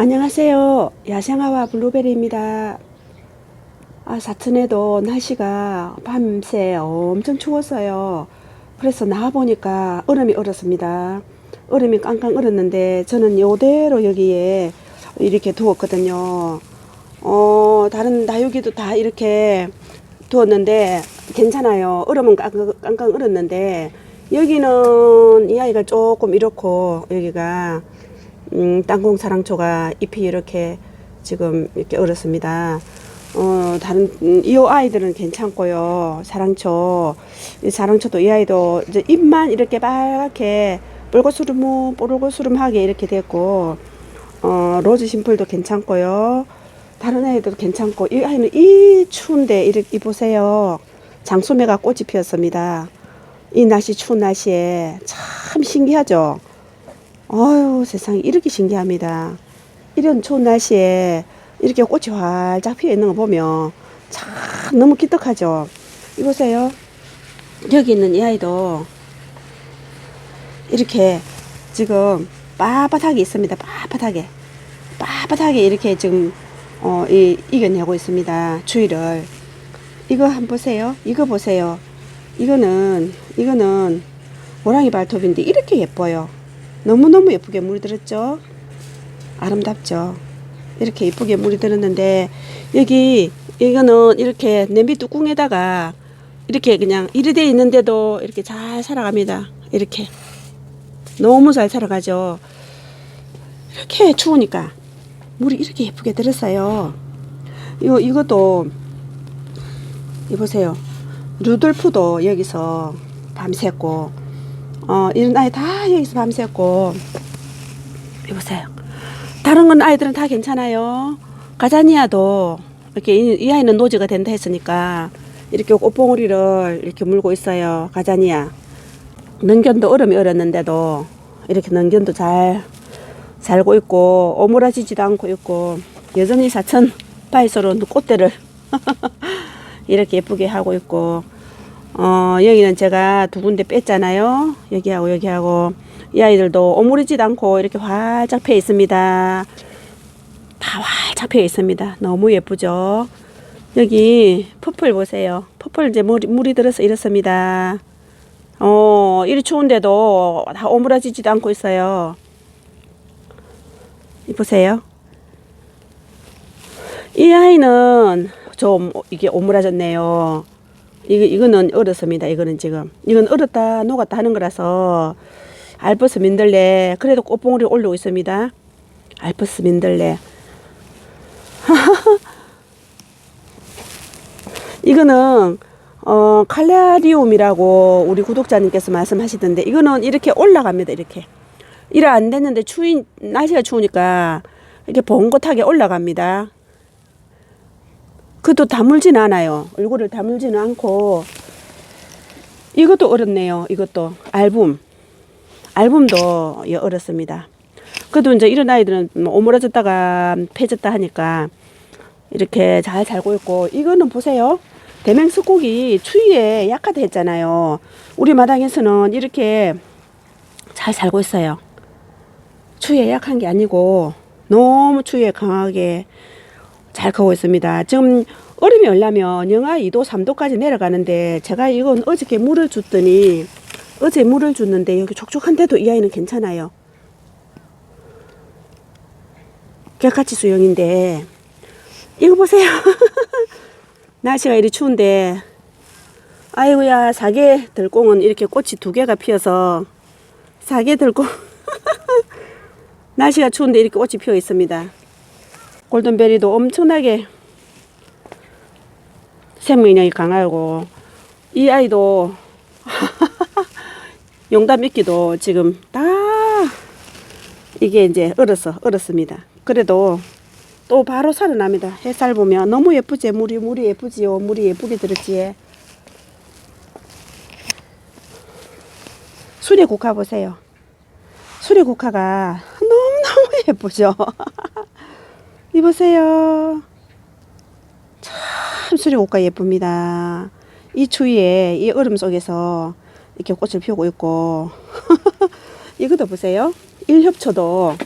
안녕하세요. 야생화와 블루베리입니다. 아, 사천에도 날씨가 밤새 엄청 추웠어요. 그래서 나와보니까 얼음이 얼었습니다. 얼음이 깡깡 얼었는데 저는 요대로 여기에 이렇게 두었거든요. 어, 다른 다육이도 다 이렇게 두었는데 괜찮아요. 얼음은 깡깡, 깡깡 얼었는데 여기는 이 아이가 조금 이렇고 여기가 음, 땅콩 사랑초가 잎이 이렇게 지금 이렇게 얼었습니다. 어, 다른, 음, 이 아이들은 괜찮고요. 사랑초. 이 사랑초도 이 아이도 이제 잎만 이렇게 빨갛게 뿔고스름, 뽀글고스름하게 이렇게 됐고, 어, 로즈 심플도 괜찮고요. 다른 아이들도 괜찮고, 이 아이는 이 추운데 이렇게 이 보세요. 장소매가 꽃이 피었습니다. 이 날씨 추운 날씨에 참 신기하죠. 아유 세상에 이렇게 신기합니다. 이런 추운 날씨에 이렇게 꽃이 활짝 피어 있는 거 보면 참 너무 기특하죠. 이보세요. 여기 있는 이 아이도 이렇게 지금 빳빳하게 있습니다. 빳빳하게. 빳빳하게 이렇게 지금 어, 이, 이겨내고 있습니다. 추위를. 이거 한번 보세요. 이거 보세요. 이거는, 이거는 호랑이 발톱인데 이렇게 예뻐요. 너무너무 예쁘게 물이 들었죠? 아름답죠? 이렇게 예쁘게 물이 들었는데, 여기, 이거는 이렇게 냄비 뚜껑에다가 이렇게 그냥 이리 돼 있는데도 이렇게 잘 살아갑니다. 이렇게. 너무 잘 살아가죠? 이렇게 추우니까 물이 이렇게 예쁘게 들었어요. 이거, 이것도, 이 보세요. 루돌프도 여기서 밤새고, 어, 이런 아이 다 여기서 밤새고, 여보세요. 다른 건 아이들은 다 괜찮아요. 가자니아도 이렇게 이, 이 아이는 노지가 된다 했으니까 이렇게 꽃봉오리를 이렇게 물고 있어요. 가자니아. 능견도 얼음이 얼었는데도 이렇게 능견도 잘 살고 있고 오므라지지도 않고 있고 여전히 사천 바이소로 꽃대를 이렇게 예쁘게 하고 있고 어, 여기는 제가 두 군데 뺐잖아요. 여기하고 여기하고. 이 아이들도 오므리지도 않고 이렇게 활짝 펴 있습니다. 다 활짝 펴 있습니다. 너무 예쁘죠? 여기 퍼플 보세요. 퍼플 이제 물이, 물이 들어서 이렇습니다. 어, 이리 추운데도 다 오므라지지도 않고 있어요. 이 보세요. 이 아이는 좀 이게 오므라졌네요. 이거 이거는 얼었습니다. 이거는 지금 이건 얼었다 녹았다 하는 거라서 알프스 민들레 그래도 꽃봉오리 올리고 있습니다. 알프스 민들레 이거는 어 칼라리움이라고 우리 구독자님께서 말씀하시던데 이거는 이렇게 올라갑니다. 이렇게 일안 됐는데 추위 날씨가 추우니까 이렇게 봉긋하게 올라갑니다. 그것도 다물지는 않아요. 얼굴을 다물지는 않고 이것도 얼었네요. 이것도 알붐도 예, 얼었습니다. 그래도 이제 이런 아이들은 뭐 오므라졌다가 패졌다 하니까 이렇게 잘 살고 있고 이거는 보세요. 대맹석고기 추위에 약하다 했잖아요. 우리 마당에서는 이렇게 잘 살고 있어요. 추위에 약한 게 아니고 너무 추위에 강하게 잘 크고 있습니다. 지금 얼음이 얼려면 영하 2도, 3도까지 내려가는데 제가 이건 어저께 물을 줬더니 어제 물을 줬는데 여기 촉촉한데도 이 아이는 괜찮아요. 격같이 수영인데 이거 보세요. 날씨가 이리 추운데 아이고야 사계 들공은 이렇게 꽃이 두 개가 피어서 사계 들공 날씨가 추운데 이렇게 꽃이 피어 있습니다. 골든베리도 엄청나게 생명력이 강하고 이 아이도 용담 미끼도 지금 다 이게 이제 얼어서 얼었습니다. 그래도 또 바로 살아납니다. 햇살 보면 너무 예쁘지 물이 물이 예쁘지요. 물이 예쁘게 들었지. 수리국화 보세요. 수리국화가 너무너무 예쁘죠. 이보세요. 참 수리국화 예쁩니다. 이 추위에 이 얼음 속에서 이렇게 꽃을 피우고 있고 이것도 보세요. 일협초도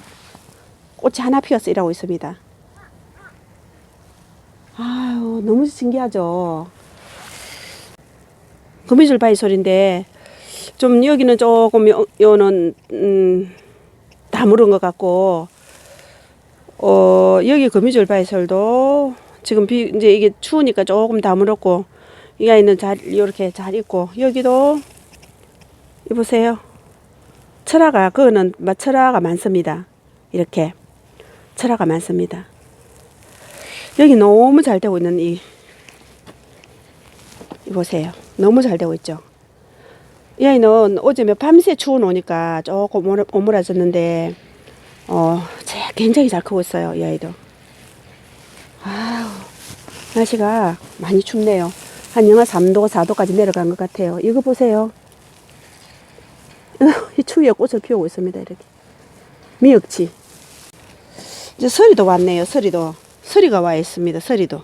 꽃이 하나 피어서 일하고 있습니다. 아유, 너무 신기하죠? 거미줄 바이솔인데, 좀 여기는 조금, 요, 요는, 음, 다무른 것 같고, 어, 여기 거미줄 바이솔도 지금 비, 이제 이게 추우니까 조금 다물었고, 이 아이는 잘, 이렇게 잘 있고, 여기도, 이 보세요. 철화가, 그거는 막 철화가 많습니다. 이렇게. 철화가 많습니다. 여기 너무 잘 되고 있는 이, 이 보세요. 너무 잘 되고 있죠. 이 아이는 어제 몇 밤새 추워 놓으니까 조금 오므라- 오므라졌는데, 어, 제- 굉장히 잘 크고 있어요. 이 아이도. 아우, 날씨가 많이 춥네요. 한 영하 3도, 4도까지 내려간 것 같아요. 이거 보세요. 이 추위에 꽃을 피우고 있습니다. 이렇게. 미역치. 이제 서리도 왔네요. 서리도. 서리가 와 있습니다. 서리도.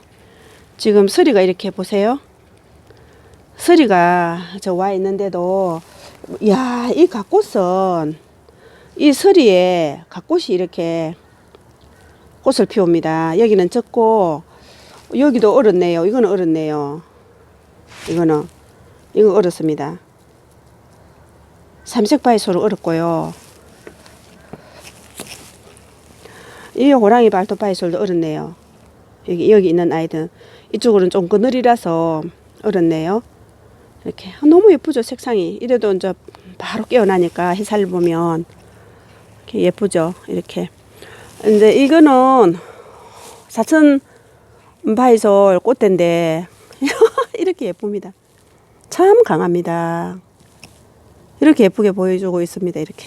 지금 서리가 이렇게 보세요. 서리가 저 와 있는데도, 야, 이 갓꽃은 이 서리에 갓꽃이 이렇게 꽃을 피웁니다. 여기는 적고, 여기도 얼었네요. 이거는 얼었네요. 이거는, 이거 얼었습니다. 삼색바이소로 얼었고요. 이 호랑이 발톱바이솔도 얼었네요. 여기 여기 있는 아이들 이쪽으로는 좀 그늘이라서 얼었네요. 이렇게 아, 너무 예쁘죠 색상이. 이래도 이제 바로 깨어나니까 햇살 보면 이렇게 예쁘죠 이렇게. 이제 이거는 사천 바이솔 꽃대인데 이렇게 예쁩니다. 참 강합니다. 이렇게 예쁘게 보여주고 있습니다. 이렇게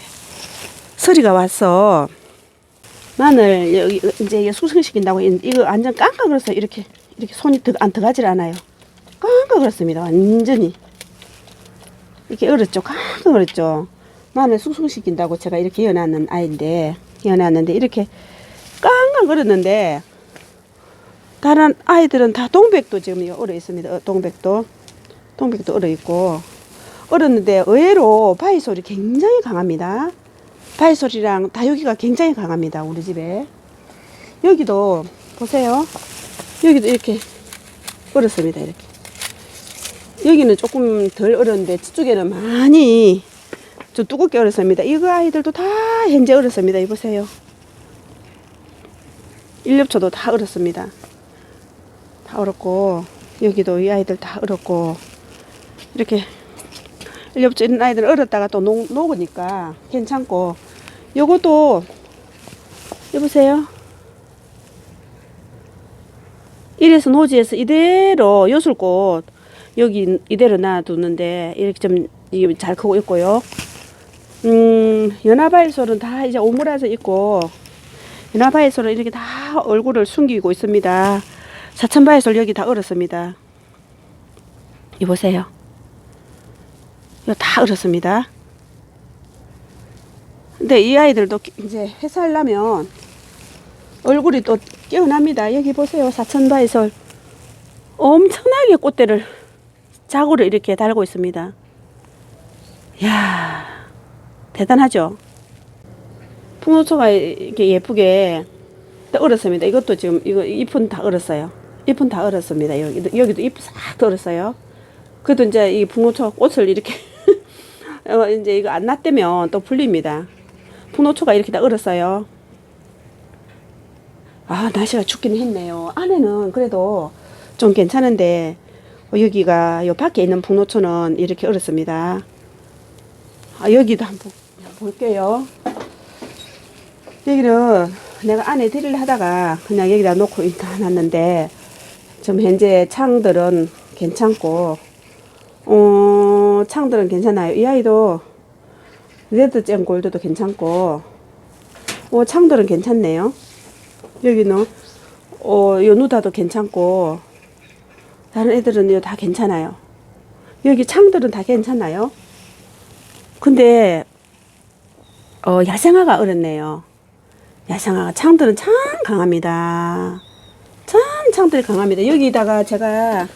서리가 와서 마늘 여기 이제 숙성시킨다고 이- 이거 완전 깡깡 그랬어요. 이렇게 이렇게 손이 더, 안 들어가질 않아요. 깡깡 그렇습니다. 완전히 이렇게 얼었죠. 깡깡 얼었죠. 마늘 숙성시킨다고 제가 이렇게 이어놨는 아이인데 이어놨는데 이렇게 깡깡 걸었는데 다른 아이들은 다 동백도 지금 얼어 있습니다. 어, 동백도 동백도 얼어 있고 얼었는데 의외로 바이솔이 굉장히 강합니다. 바이솔이랑 다육이가 굉장히 강합니다. 우리 집에 여기도 보세요. 여기도 이렇게 얼었습니다. 이렇게 여기는 조금 덜 얼었는데 저쪽에는 많이 좀 두껍게 얼었습니다. 이거 아이들도 다 현재 얼었습니다. 이 보세요. 일엽초도 다 얼었습니다. 다 얼었고 여기도 이 아이들 다 얼었고 이렇게 일엽초 이런 아이들 얼었다가 또 녹, 녹으니까 괜찮고 요것도 여보세요 이래서 노지에서 이대로 요술꽃 여기 이대로 놔두는데 이렇게 좀 잘 크고 있고요 음 연화바이솔은 다 이제 오므라져 있고 연화바이솔은 이렇게 다 얼굴을 숨기고 있습니다 사천바이솔 여기 다 얼었습니다 이 보세요 이거 다 얼었습니다. 근데 이 아이들도 이제 해살라면 얼굴이 또 깨어납니다. 여기 보세요. 사천바이솔 엄청나게 꽃대를 자구를 이렇게 달고 있습니다. 이야 대단하죠. 풍노초가 이렇게 예쁘게 또 얼었습니다. 이것도 지금 이거 잎은 다 얼었어요. 잎은 다 얼었습니다. 여기도 여기도 잎싹 얼었어요. 그래도 이제 이 풍노초 꽃을 이렇게 어, 이제 이거 안 놨대면 또 풀립니다. 풍노초가 이렇게 다 얼었어요. 아 날씨가 춥긴 했네요. 안에는 그래도 좀 괜찮은데 어, 여기가 요 밖에 있는 풍노초는 이렇게 얼었습니다. 아 여기도 한번 볼게요. 여기는 내가 안에 드릴 하다가 그냥 여기다 놓고 일단 놨는데 지금 현재 창들은 괜찮고 어, 창들은 괜찮아요. 이 아이도 레드 잼 골드도 괜찮고 어, 창들은 괜찮네요. 여기는 어, 요 누다도 괜찮고 다른 애들은 다 괜찮아요. 여기 창들은 다 괜찮아요. 근데 어, 야생화가 어렸네요. 야생화가 창들은 참 강합니다. 참 창들이 강합니다. 여기다가 제가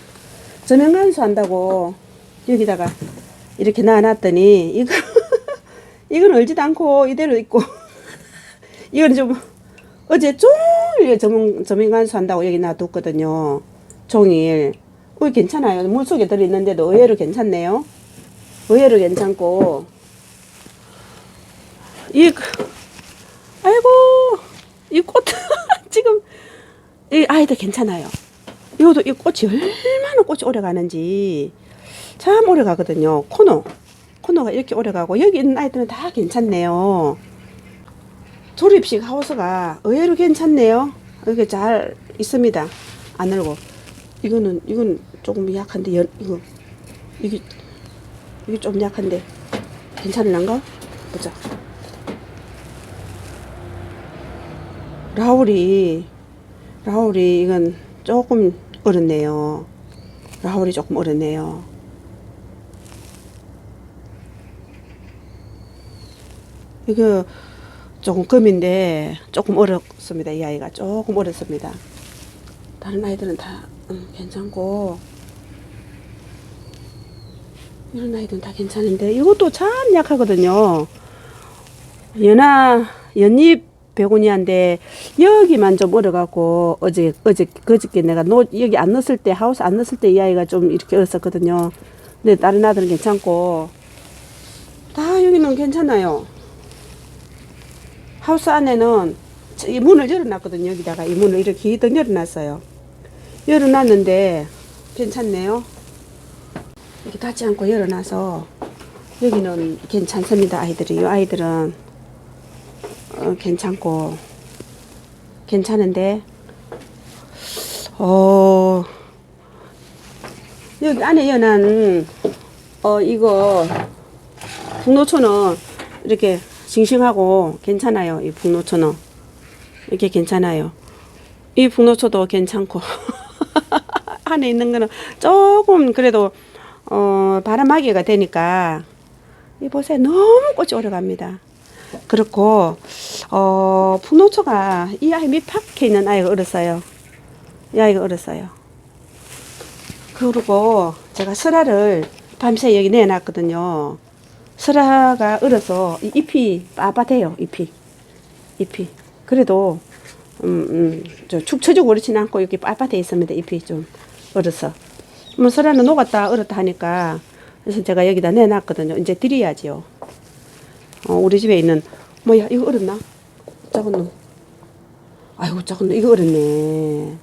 저명간수 한다고 여기다가 이렇게 놔놨더니 이거 이건 얼지도 않고 이대로 있고 이거는 좀 어제 종일 저민, 저민간수 한다고 여기 놔뒀거든요. 종일. 어, 괜찮아요. 물속에 들어있는데도 의외로 괜찮네요. 의외로 괜찮고. 이, 그- 아이고, 이 꽃, 지금, 이 아이들 괜찮아요. 이것도 이 꽃이 얼마나 꽃이 오래 가는지 참 오래 가거든요. 코노. 코노가 이렇게 오래 가고, 여기 있는 아이들은 다 괜찮네요. 조립식 하우스가 의외로 괜찮네요. 이게 잘 있습니다. 안 늘고. 이거는, 이건 조금 약한데, 연, 이거, 이게, 이게 좀 약한데, 괜찮을란가? 보자. 라울이, 라울이, 이건 조금 어렵네요. 라울이 조금 어렵네요. 이거 조금 금인데 조금 어렵습니다. 이 아이가 조금 어렵습니다. 다른 아이들은 다 음, 괜찮고 이런 아이들은 다 괜찮은데 이것도 참 약하거든요. 연하 연잎 베고니아인데 여기만 좀 얼어갖고 어제 어제 그저께 내가 노 여기 안 넣었을 때 하우스 안 넣었을 때 이 아이가 좀 이렇게 얼었었거든요. 근데 다른 아들은 괜찮고 다 여기는 괜찮아요. 하우스 안에는 저- 이 문을 열어놨거든요. 여기다가 이 문을 이렇게 히덕 열어놨어요. 열어놨는데 괜찮네요. 이렇게 닫지 않고 열어놔서 여기는 괜찮습니다. 아이들이 이 아이들은 어, 괜찮고 괜찮은데 어 여기 안에 연한 어 이거 북노초는 이렇게 싱싱하고 괜찮아요. 이 북노초는 이렇게 괜찮아요. 이 북노초도 괜찮고 안에 있는 거는 조금 그래도 어 바람막이가 되니까 이 보세요 너무 꽃이 오래 갑니다. 그렇고 어 북노초가 이 아이 밑밖에 있는 아이가 어렸어요. 이 아이가 어렸어요. 그리고 제가 설화를 밤새 여기 내놨거든요. 설화가 얼어서 이 잎이 빳빳해요. 잎이 잎이 그래도 음, 음, 저축 처지고 그렇지는 않고 이렇게 빳빳해 있습니다. 잎이 좀 얼어서 뭐 설화는 녹았다 얼었다 하니까 그래서 제가 여기다 내놨거든요. 이제 드려야지요. 어, 우리 집에 있는 뭐야 이거 얼었나? 작은 놈. 아이고 작은 놈 이거 얼었네.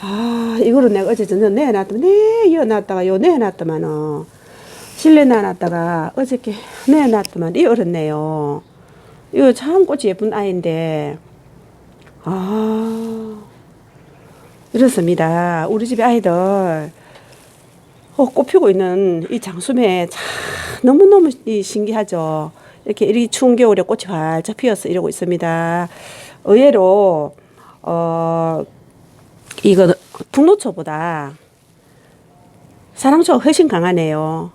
아 이거를 내가 어제 저녁 내놨더만 네 이어놨다가 요 내놨더만은 실내 놔놨다가 어저께 내놨더만 이 얼었네요. 이거 참 꽃이 예쁜 아이인데 아 이렇습니다. 우리 집에 아이들 어, 꽃 피고 있는 이 장수매 참 너무너무 이 신기하죠. 이렇게 이 추운 겨울에 꽃이 활짝 피어서 이러고 있습니다. 의외로 어 이거 북노초보다 사랑초가 훨씬 강하네요.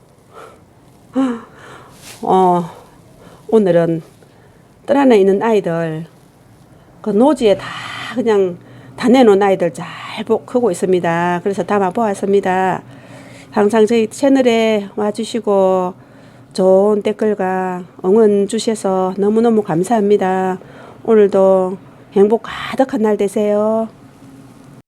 어 오늘은 뜰 안에 있는 아이들 그 노지에 다 그냥 다 내놓은 아이들 잘 보- 크고 있습니다. 그래서 담아 보았습니다. 항상 저희 채널에 와주시고 좋은 댓글과 응원 주셔서 너무너무 감사합니다. 오늘도 행복 가득한 날 되세요.